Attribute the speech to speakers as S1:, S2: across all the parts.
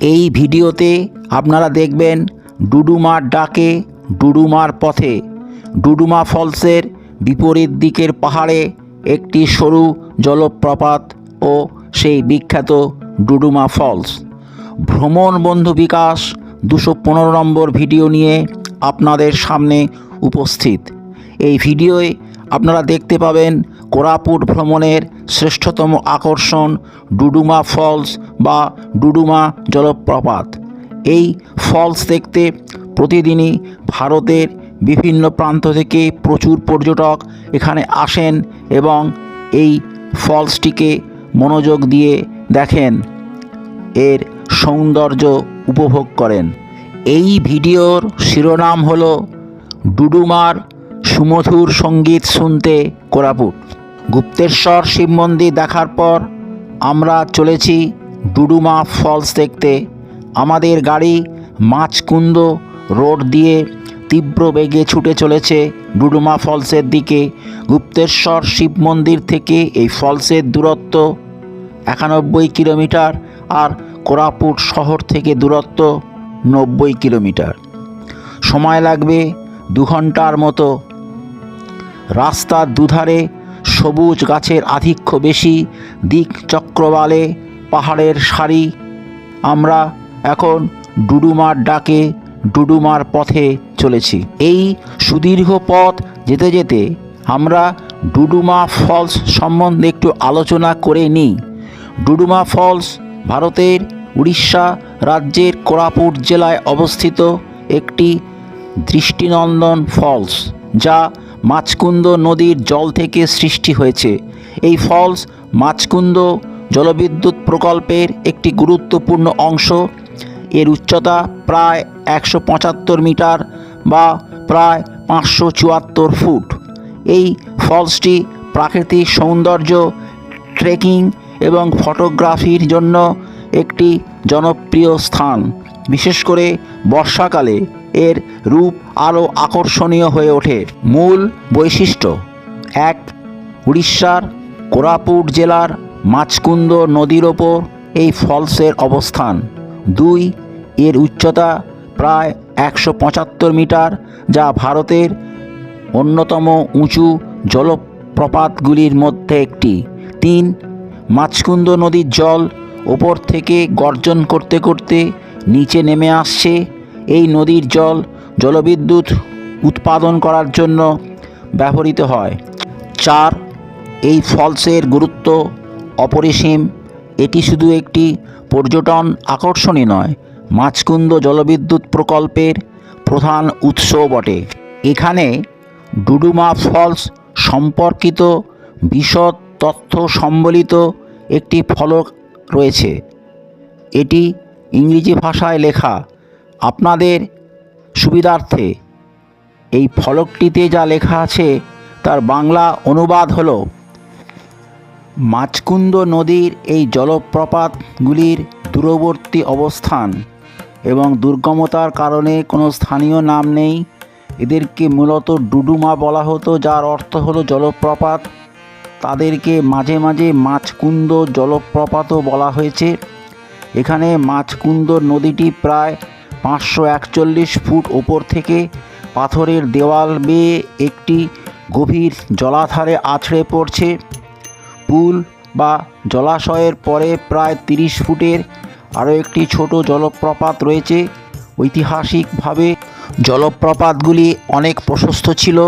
S1: এই ভিডিওতে আপনারা দেখবেন ডুডুমার ডাকে ডুডুমার পথে। ডুডুমা ফলসের বিপরীত দিকের পাহাড়ে একটি সরু জলপ্রপাত ও সেই বিখ্যাত ডুডুমা ফলস। ভ্রমণ বন্ধু বিকাশ দুশো পনেরো নম্বর ভিডিও নিয়ে আপনাদের সামনে উপস্থিত। এই ভিডিওয়ে আপনারা দেখতে পাবেন কোরাপুট ভ্রমণের শ্রেষ্ঠতম আকর্ষণ ডুডুমা ফলস বা ডুডুমা জলপ্রপাত। এই ফলস দেখতে প্রতিদিনই ভারতের বিভিন্ন প্রান্ত থেকে প্রচুর পর্যটক এখানে আসেন এবং এই ফলসটিকে মনোযোগ দিয়ে দেখেন। এর সৌন্দর্য উপভোগ করেন। এই ভিডিওর শিরোনাম হল ডুডুমার সুমধুর সংগীত শুনতে কোরাপুট গুপ্তেশ্বর শিব মন্দির দেখার পর আমরা চলেছি ডুডুমা ফলস দেখতে। আমাদের গাড়ি মাছকুন্দ রোড দিয়ে তীব্র বেগে ছুটে চলেছে ডুডুমা ফলসের দিকে। গুপ্তেশ্বর শিব মন্দির থেকে এই ফলসের দূরত্ব একানব্বই কিলোমিটার আর কোরাপুট শহর থেকে দূরত্ব নব্বই কিলোমিটার। সময় লাগবে দু ঘণ্টার মতো। রাস্তার দুধারে সবুজ গাছের আধিক্য বেশি, দিক চক্রবালে, পাহাড়ের সারি। আমরা এখন ডুডুমার ডাকে ডুডুমার পথে চলেছি। এই সুদীর্ঘ পথ যেতে যেতে আমরা ডুডুমা ফলস সম্বন্ধে একটু আলোচনা করে নিই। ডুডুমা ফলস ভারতের উড়িষ্যা রাজ্যের কোরাপুট জেলায় অবস্থিত একটি দৃষ্টিনন্দন ফলস, যা মাছকুন্দ নদীর জল থেকে সৃষ্টি হয়েছে। এই ফলস মাছকুন্দ জলবিদ্যুৎ প্রকল্পের একটি গুরুত্বপূর্ণ অংশ। এর উচ্চতা প্রায় একশো পঁচাত্তর মিটার বা প্রায় পাঁচশো চুয়াত্তর ফুট। এই ফলসটি প্রাকৃতিক সৌন্দর্য, ট্রেকিং এবং ফটোগ্রাফির জন্য একটি জনপ্রিয় স্থান। বিশেষ করে বর্ষাকালে এর রূপ আরও আকর্ষণীয় হয়ে ওঠে। মূল বৈশিষ্ট্য, এক, উড়িষ্যার কোরাপুট জেলার মাছকুন্দ নদীর ওপর এই ফলসের অবস্থান। দুই, এর উচ্চতা প্রায় একশো পঁচাত্তর মিটার, যা ভারতের অন্যতম উঁচু জলপ্রপাতগুলির মধ্যে একটি। তিন, মাছকুন্দ নদীর জল ওপর থেকে গর্জন করতে করতে নিচে নেমে আসছে। এই নদীর জল, জলবিদ্যুৎ উৎপাদন করার জন্য ব্যবহৃত হয়। চার, এই ফলসের গুরুত্ব অপরিসীম। এটি শুধু একটি পর্যটন আকর্ষণই নয়, মাছকুন্দ জলবিদ্যুৎ প্রকল্পের প্রধান উৎস বটে। এখানে ডুডুমা ফলস সম্পর্কিত বিশদ তথ্য সম্বলিত একটি ফলক রয়েছে। এটি ইংরেজি ভাষায় লেখা আপনাদের সুবিধার্থে এই ফলকটিতে যা লেখা আছে, তার বাংলা অনুবাদ হলো, মাছকুন্দ নদীর এই জলপ্রপাতগুলির দূরবর্তী অবস্থান এবং দুর্গমতার কারণে কোনো স্থানীয় নাম নেই। এদেরকে মূলত ডুডুমা বলা হতো, যার অর্থ হলো জলপ্রপাত। তাদেরকে মাঝে মাঝে মাছকুন্দ জলপ্রপাতও বলা হয়েছে। এখানে মাছকুন্দ নদীটি প্রায় পাঁচশো একচল্লিশ ফুট ওপর থেকে পাথরের দেওয়াল বেয়ে একটি গভীর জলাধারে আছড়ে পড়ছে। পুল বা জলাশয়ের পরে প্রায় তিরিশ ফুটের আরও একটি ছোট জলপ্রপাত রয়েছে। ঐতিহাসিকভাবে জলপ্রপাতগুলি অনেক প্রশস্ত ছিল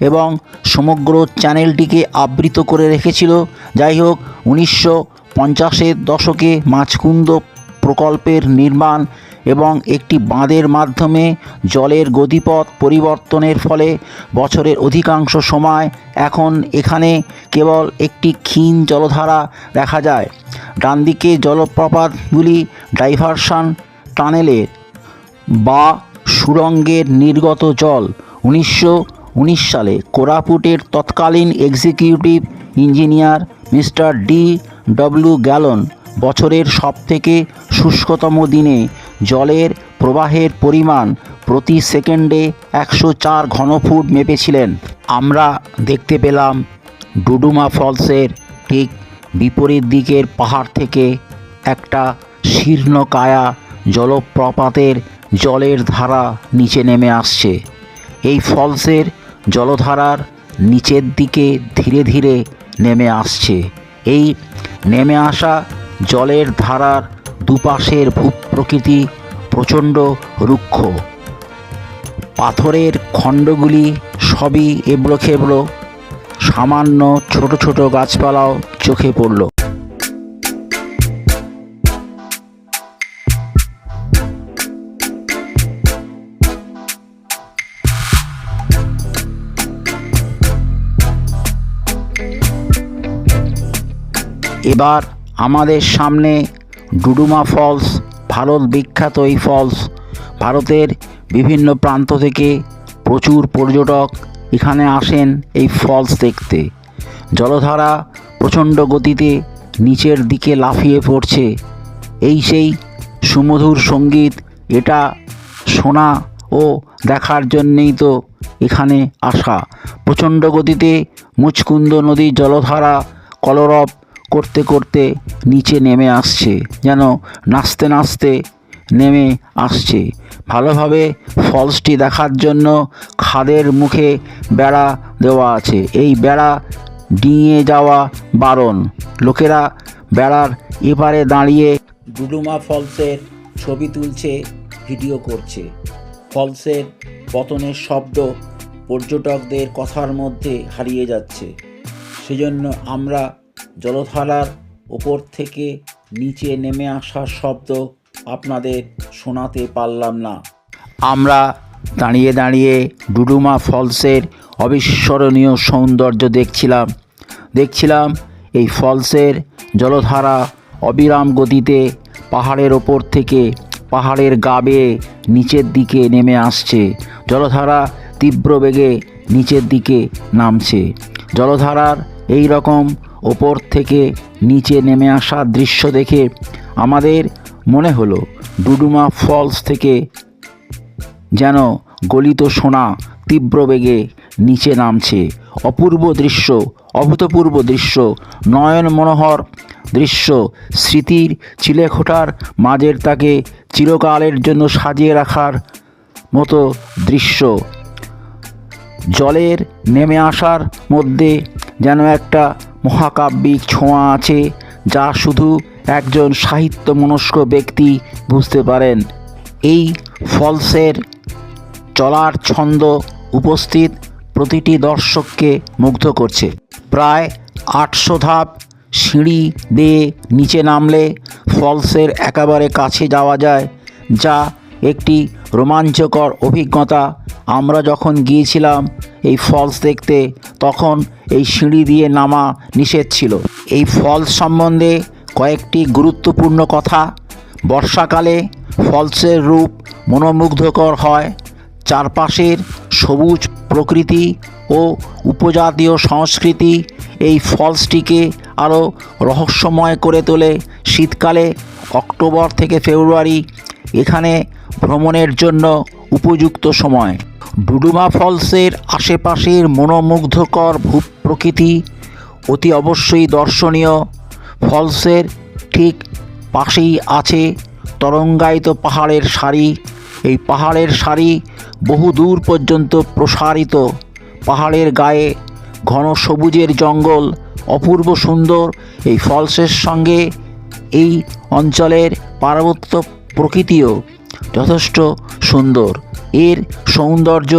S1: এবং সমগ্র চ্যানেলটিকে আবৃত করে রেখেছিল। যাই হোক, উনিশশো পঞ্চাশের দশকে মাছকুন্দ প্রকল্পের নির্মাণ এবং একটি বাঁধের মাধ্যমে জলের গতিপথ পরিবর্তনের ফলে বছরের অধিকাংশ সময় এখন এখানে কেবল একটি ক্ষীণ জলধারা দেখা যায়। ডানদিকে জলপ্রপাতগুলি ডাইভারশন টানেলের বা সুড়ঙ্গের নির্গত জল। উনিশশো উনিশ সালে কোরাপুটের তৎকালীন executive engineer mister D W Gallon বছরের সবথেকে শুষ্কতম দিনে জলের প্রবাহের পরিমাণ প্রতি সেকেন্ডে একশো চার ঘনফুট মেপেছিলেন। আমরা দেখতে পেলাম ডুডুমা ফলসের ঠিক বিপরীত দিকের পাহাড় থেকে একটা শীর্ণকায়া জলপ্রপাতের জলের ধারা নিচে নেমে আসছে। এই ফলসের জলধারার নিচের দিকে ধীরে ধীরে নেমে আসছে। এই নেমে আসা জলের ধারার দুপাশের ভূপ্রকৃতি প্রচণ্ড রুক্ষ। পাথরের খণ্ডগুলি সবই এবড়ো খেবড়ো। সামান্য ছোট ছোট গাছপালাও চোখে পড়ল। এবার আমাদের সামনে ডুডুমা ফলস, ভারত বিখ্যাত এই ফলস, ভারতের বিভিন্ন প্রান্ত থেকে প্রচুর পর্যটক এখানে আসেন এই ফলস দেখতে। জলধারা প্রচণ্ড গতিতে নিচের দিকে লাফিয়ে পড়ছে। এই সেই সুমধুর সংগীত, এটা শোনা ও দেখার জন্যেই তো এখানে আসা। প্রচণ্ড গতিতে মুচকুন্দ নদীর জলধারা, কলরব করতে করতে নিচে নেমে আসছে, যেন নাচতে নাচতে নেমে আসছে। ভালোভাবে ফলসটি দেখার জন্য খাদের মুখে বেড়া দেওয়া আছে। এই বেড়া ডিঙিয়ে যাওয়া বারণ। লোকেরা বেড়ার এপারে দাঁড়িয়ে ডুডুমা ফলসের ছবি তুলছে, ভিডিও করছে। ফলসের পতনের শব্দ পর্যটকদের কথার মধ্যে হারিয়ে যাচ্ছে। সেজন্য আমরা জলধারার ওপর থেকে নিচে নেমে আসার শব্দ আপনাদের শোনাতে পারলাম না। আমরা দাঁড়িয়ে দাঁড়িয়ে ডুডুমা ফলসের অবিস্মরণীয় সৌন্দর্য দেখছিলাম। দেখছিলাম এই ফলসের জলধারা অবিরাম গতিতে পাহাড়ের ওপর থেকে পাহাড়ের গা বেয়ে নিচের দিকে নেমে আসছে। জলধারা তীব্র বেগে নিচের দিকে নামছে। জলধারার এই রকম ওপর থেকে নিচে নেমে আসার দৃশ্য দেখে আমাদের মনে হলো ডুডুমা ফলস থেকে যেন গলিত সোনা তীব্র বেগে নিচে নামছে। অপূর্ব দৃশ্য, অভূতপূর্ব দৃশ্য, নয়ন মনোহর দৃশ্য, স্মৃতির চিলেখোটার মাঝের তাকে চিরকালের জন্য সাজিয়ে রাখার মতো দৃশ্য। জলের নেমে আসার মধ্যে যেন একটা মহাকাব্যিক ছোঁয়া আছে যা শুধু একজন সাহিত্য মনস্ক ব্যক্তি বুঝতে পারেন। এই ফলসের চলার ছন্দ উপস্থিত প্রতিটি দর্শককে মুগ্ধ করছে। প্রায় আটশো ধাপ সিঁড়ি দিয়ে নিচে নামলে ফলসের একেবারে কাছে যাওয়া যায়, যা একটি রোমাঞ্চকর অভিজ্ঞতা। আমরা যখন গিয়েছিলাম এই ফলস দেখতে, তখন এই সিঁড়ি দিয়ে নামা নিষেধ ছিল। এই ফলস সম্বন্ধে কয়েকটি গুরুত্বপূর্ণ কথা। বর্ষাকালে ফলসের রূপ মনোমুগ্ধকর হয়। চারপাশের সবুজ প্রকৃতি ও উপজাতীয় সংস্কৃতি এই ফলসটিকে আরও রহস্যময় করে তোলে। শীতকালে অক্টোবর থেকে ফেব্রুয়ারি এখানে ভ্রমণের জন্য উপযুক্ত সময়। ডুডুমা ফলসের আশেপাশের মনোমুগ্ধকর ভূপ্রকৃতি অতি অবশ্যই দর্শনীয়। ফলসের ঠিক পাশেই আছে তরঙ্গায়িত পাহাড়ের সারি। এই পাহাড়ের সারি বহু দূর পর্যন্ত প্রসারিত। পাহাড়ের গায়ে ঘন সবুজের জঙ্গল, অপূর্ব সুন্দর। এই ফলসের সঙ্গে এই অঞ্চলের পার্বত্য প্রকৃতিও যথেষ্ট সুন্দর। এর সৌন্দর্য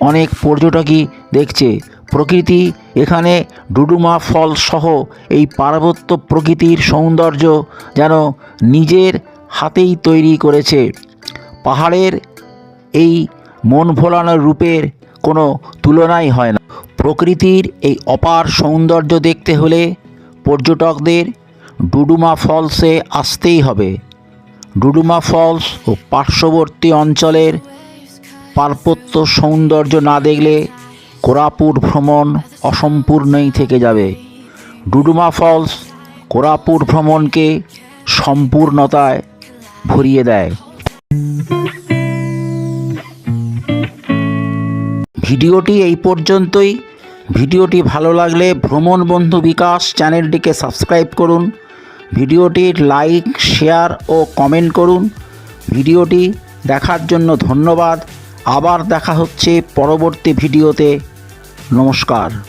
S1: অনেক পর্যটকই দেখছে। প্রকৃতি এখানে ডুডুমা ফল সহ এই পার্বত্য প্রকৃতির সৌন্দর্য যেন নিজের হাতেই তৈরি করেছে। পাহাড়ের এই মন ভোলানোর রূপের কোনো তুলনাই হয় না। প্রকৃতির এই অপার সৌন্দর্য দেখতে হলে পর্যটকদের ডুডুমা ফলসে আসতেই হবে। ডুডুমা ফলস ও পার্শ্ববর্তী অঞ্চলের পার্বত্য সৌন্দর্য না দেখলে কোরাপুট ভ্রমণ অসম্পূর্ণই থেকে যাবে। ডুডুমা ফলস কোরাপুট ভ্রমণকে সম্পূর্ণতায় ভরিয়ে দেয়। ভিডিওটি এই পর্যন্তই। ভিডিওটি ভালো লাগলে ভ্রমণ বন্ধু বিকাশ চ্যানেলটিকে সাবস্ক্রাইব করুন। ভিডিওটির লাইক, শেয়ার ও কমেন্ট করুন। ভিডিওটি দেখার জন্য ধন্যবাদ। আবার দেখা হচ্ছে পরবর্তী ভিডিওতে। নমস্কার।